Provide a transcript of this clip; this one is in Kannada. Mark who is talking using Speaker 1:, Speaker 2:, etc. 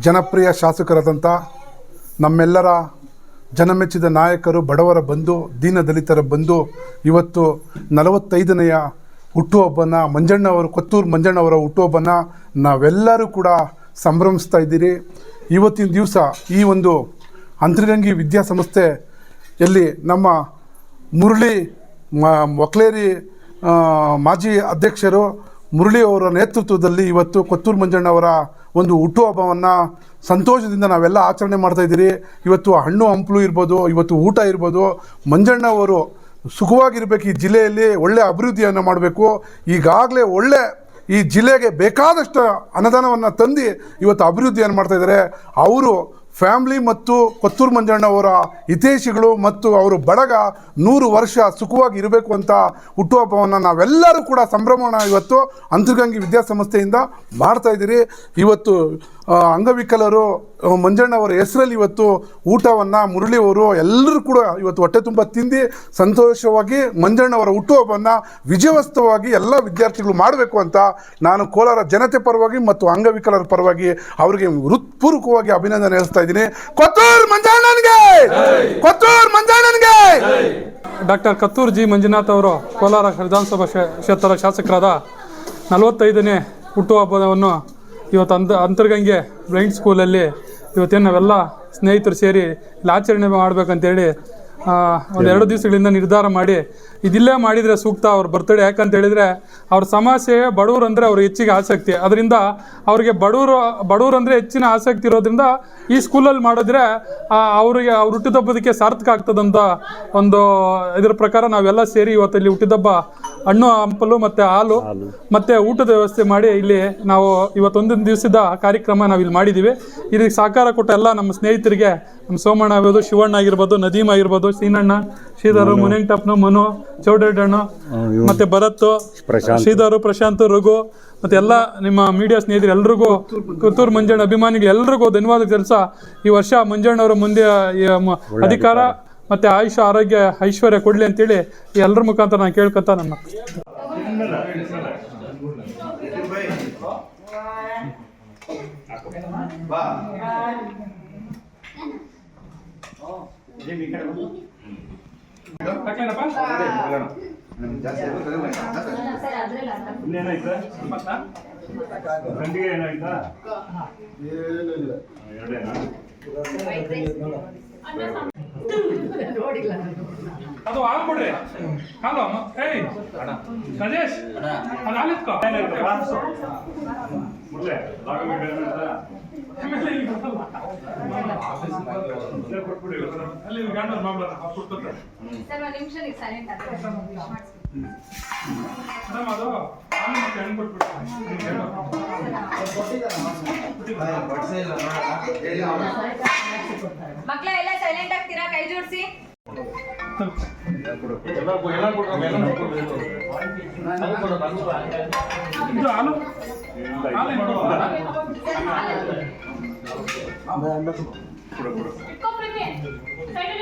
Speaker 1: ಜನಪ್ರಿಯ ಶಾಸಕರಾದಂಥ ನಮ್ಮೆಲ್ಲರ ಜನಮೆಚ್ಚಿದ ನಾಯಕರು ಬಡವರ ಬಂದು ದೀನ ದಲಿತರ ಬಂದು ಇವತ್ತು ನಲವತ್ತೈದನೆಯ ಹುಟ್ಟುಹಬ್ಬನ ಮಂಜಣ್ಣವರು ಕೊತ್ತೂರು ಮಂಜಣ್ಣವರ ಹುಟ್ಟುಹಬ್ಬನ ನಾವೆಲ್ಲರೂ ಕೂಡ ಸಂಭ್ರಮಿಸ್ತಾ ಇದ್ದೀರಿ. ಇವತ್ತಿನ ದಿವಸ ಈ ಒಂದು ಅಂತರ್ಗಂಗಿ ವಿದ್ಯಾಸಂಸ್ಥೆಯಲ್ಲಿ ನಮ್ಮ ಮುರಳಿ ಆ, ಮಾಜಿ ಅಧ್ಯಕ್ಷರು ಮುರಳಿ ಅವರ ನೇತೃತ್ವದಲ್ಲಿ ಇವತ್ತು ಕೊತ್ತೂರು ಮಂಜಣ್ಣವರ ಒಂದು ಹುಟ್ಟುಹಬ್ಬವನ್ನು ಸಂತೋಷದಿಂದ ನಾವೆಲ್ಲ ಆಚರಣೆ ಮಾಡ್ತಾ ಇದ್ದೀರಿ. ಇವತ್ತು ಹಣ್ಣು ಹಂಪಲು ಇರ್ಬೋದು, ಇವತ್ತು ಊಟ ಇರ್ಬೋದು, ಮಂಜಣ್ಣ ಅವರು ಸುಖವಾಗಿರ್ಬೇಕು, ಈ ಜಿಲ್ಲೆಯಲ್ಲಿ ಒಳ್ಳೆ ಅಭಿವೃದ್ಧಿಯನ್ನು ಮಾಡಬೇಕು. ಈಗಾಗಲೇ ಒಳ್ಳೆ ಈ ಜಿಲ್ಲೆಗೆ ಬೇಕಾದಷ್ಟು ಅನುದಾನವನ್ನು ತಂದು ಇವತ್ತು ಅಭಿವೃದ್ಧಿಯನ್ನು ಮಾಡ್ತಾ ಇದ್ದಾರೆ. ಅವರು ಫ್ಯಾಮ್ಲಿ ಮತ್ತು ಕೊತ್ತೂರು ಮಂಜಣ್ಣವರ ಹಿತೈಷಿಗಳು ಮತ್ತು ಅವರು ಬಡಗ ನೂರು ವರ್ಷ ಸುಖವಾಗಿ ಇರಬೇಕು ಅಂತ ಹುಟ್ಟುಹಬ್ಬವನ್ನು ನಾವೆಲ್ಲರೂ ಕೂಡ ಸಂಭ್ರಮಣ ಇವತ್ತು ಅಂತರ್ಗಂಗಿ ವಿದ್ಯಾಸಂಸ್ಥೆಯಿಂದ ಮಾಡ್ತಾ ಇದ್ದೀರಿ. ಇವತ್ತು ಅಂಗವಿಕಲರು ಮಂಜಣ್ಣವರ ಹೆಸರಲ್ಲಿ ಇವತ್ತು ಊಟವನ್ನು ಮುರಳಿಯವರು ಎಲ್ಲರೂ ಕೂಡ ಇವತ್ತು ಹೊಟ್ಟೆ ತುಂಬ ತಿಂದು ಸಂತೋಷವಾಗಿ ಮಂಜಣ್ಣವರ ಹುಟ್ಟುಹಬ್ಬವನ್ನು ವಿಜಯೋತ್ಸವವಾಗಿ ಎಲ್ಲ ವಿದ್ಯಾರ್ಥಿಗಳು ಮಾಡಬೇಕು ಅಂತ ನಾನು ಕೋಲಾರ ಜನತೆ ಪರವಾಗಿ ಮತ್ತು ಅಂಗವಿಕಲರ ಪರವಾಗಿ ಅವರಿಗೆ ಹೃತ್ಪೂರ್ವಕವಾಗಿ ಅಭಿನಂದನೆ ಹೇಳ್ತಾ ಇದ್ದೀನಿ. ಕೊತ್ತೂರು ಮಂಜಣ್ಣನಿಗೆ! ಕೊತ್ತೂರು ಮಂಜಣ್ಣನಿಗೆ!
Speaker 2: ಡಾಕ್ಟರ್ ಕತ್ತೂರ್ ಜಿ ಮಂಜುನಾಥ್ ಅವರು ಕೋಲಾರ ವಿಧಾನಸಭಾ ಕ್ಷೇ- ಕ್ಷೇತ್ರದ ಶಾಸಕರಾದ ನಲವತ್ತೈದನೇ ಹುಟ್ಟುಹಬ್ಬವನ್ನು ಇವತ್ತು ಅಂತ ಅಂತರ್ಗಂಗೆ ಬ್ಲೈಂಡ್ ಸ್ಕೂಲಲ್ಲಿ ಇವತ್ತೇನು ನಾವೆಲ್ಲ ಸ್ನೇಹಿತರು ಸೇರಿ ಇಲ್ಲಿ ಆಚರಣೆ ಮಾಡ್ಬೇಕಂತೇಳಿ ಒಂದು ಎರಡು ದಿವಸಗಳಿಂದ ನಿರ್ಧಾರ ಮಾಡಿ, ಇದಿಲ್ಲೇ ಮಾಡಿದರೆ ಸೂಕ್ತ ಅವ್ರ ಬರ್ತಡೇ ಯಾಕಂತ ಹೇಳಿದರೆ ಅವ್ರ ಸಮಸ್ಯೆ ಬಡವರು ಅಂದರೆ ಅವ್ರಿಗೆ ಹೆಚ್ಚಿಗೆ ಆಸಕ್ತಿ. ಅದರಿಂದ ಅವ್ರಿಗೆ ಬಡವರು ಬಡವರು ಅಂದರೆ ಹೆಚ್ಚಿನ ಆಸಕ್ತಿ ಇರೋದ್ರಿಂದ ಈ ಸ್ಕೂಲಲ್ಲಿ ಮಾಡಿದ್ರೆ ಅವರಿಗೆ ಅವ್ರ ಹುಟ್ಟಿದಬ್ಬದಕ್ಕೆ ಸಾರ್ಥಕ ಆಗ್ತದಂತ ಒಂದು ಇದ್ರ ಪ್ರಕಾರ ನಾವೆಲ್ಲ ಸೇರಿ ಇವತ್ತಲ್ಲಿ ಹುಟ್ಟಿದಬ್ಬ ಹಣ್ಣು ಹಂಪಲು ಮತ್ತೆ ಹಾಲು ಮತ್ತೆ ಊಟದ ವ್ಯವಸ್ಥೆ ಮಾಡಿ ಇಲ್ಲಿ ನಾವು ಇವತ್ತೊಂದೊಂದು ದಿವಸದ ಕಾರ್ಯಕ್ರಮ ನಾವು ಇಲ್ಲಿ ಮಾಡಿದ್ದೀವಿ. ಇದಕ್ಕೆ ಸಹಕಾರ ಕೊಟ್ಟ ಎಲ್ಲ ನಮ್ಮ ಸ್ನೇಹಿತರಿಗೆ ನಮ್ಮ ಸೋಮಣ್ಣ ಆಗಿರ್ಬೋದು ಶಿವಣ್ಣ ಆಗಿರ್ಬೋದು ನದೀಮ್ ಆಗಿರ್ಬೋದು ಸೀನಣ್ಣ ಶ್ರೀಧರ್ ಮುನೆಂಟಪ್ನ ಮನು ಚೌಡಣ್ಣ ಮತ್ತೆ ಭರತ್ ಶ್ರೀಧರ್ ಪ್ರಶಾಂತ್ ರಘು ಮತ್ತೆ ಎಲ್ಲ ನಿಮ್ಮ ಮೀಡಿಯಾ ಸ್ನೇಹಿತರು ಎಲ್ರಿಗೂ ಕುತ್ತೂರು ಮಂಜಣ್ಣ ಅಭಿಮಾನಿಗಳು ಎಲ್ರಿಗೂ ಧನ್ಯವಾದ ಕೆಲಸ ಈ ವರ್ಷ ಮಂಜಣ್ಣವರ ಮುಂದೆ ಅಧಿಕಾರ. ಮತ್ತೆ ಆಯುಷ ಆರೋಗ್ಯ ಐಶ್ವರ್ಯ ಕೊಡ್ಲಿ ಅಂತೇಳಿ ಎಲ್ಲರ ಮುಖಾಂತರ ನಾನು ಕೇಳ್ಕೊತ ನನ್ನ
Speaker 3: ಏನಾಯ್ತಾ ಗಂಡಿಗೆ ಏನಾಯ್ತಾ ಎರಡೇನಾ
Speaker 2: ಅದು ಆಗ್ಬಿಡ್ರಿ ಕೊಡ್ರಿ. ಹಾಲು ಏಯ್ ರಾಜೇಶ್ ಅದು ಹಾಲು
Speaker 3: ಮಕ್ಳ
Speaker 2: ಅಲ್ಲಿ ಗಂಡ ಮೇಡಮ್ ಅದು ಹಾಲು ಮತ್ತೆ ಹಣ್ಣು
Speaker 4: ಮಕ್ಕಳ ಎಲ್ಲ ಸೈಲೆಂಟ್ ಆಗ್ತೀರಾ? ಕೈ ಜೋಡಿಸಿ. ¿Qué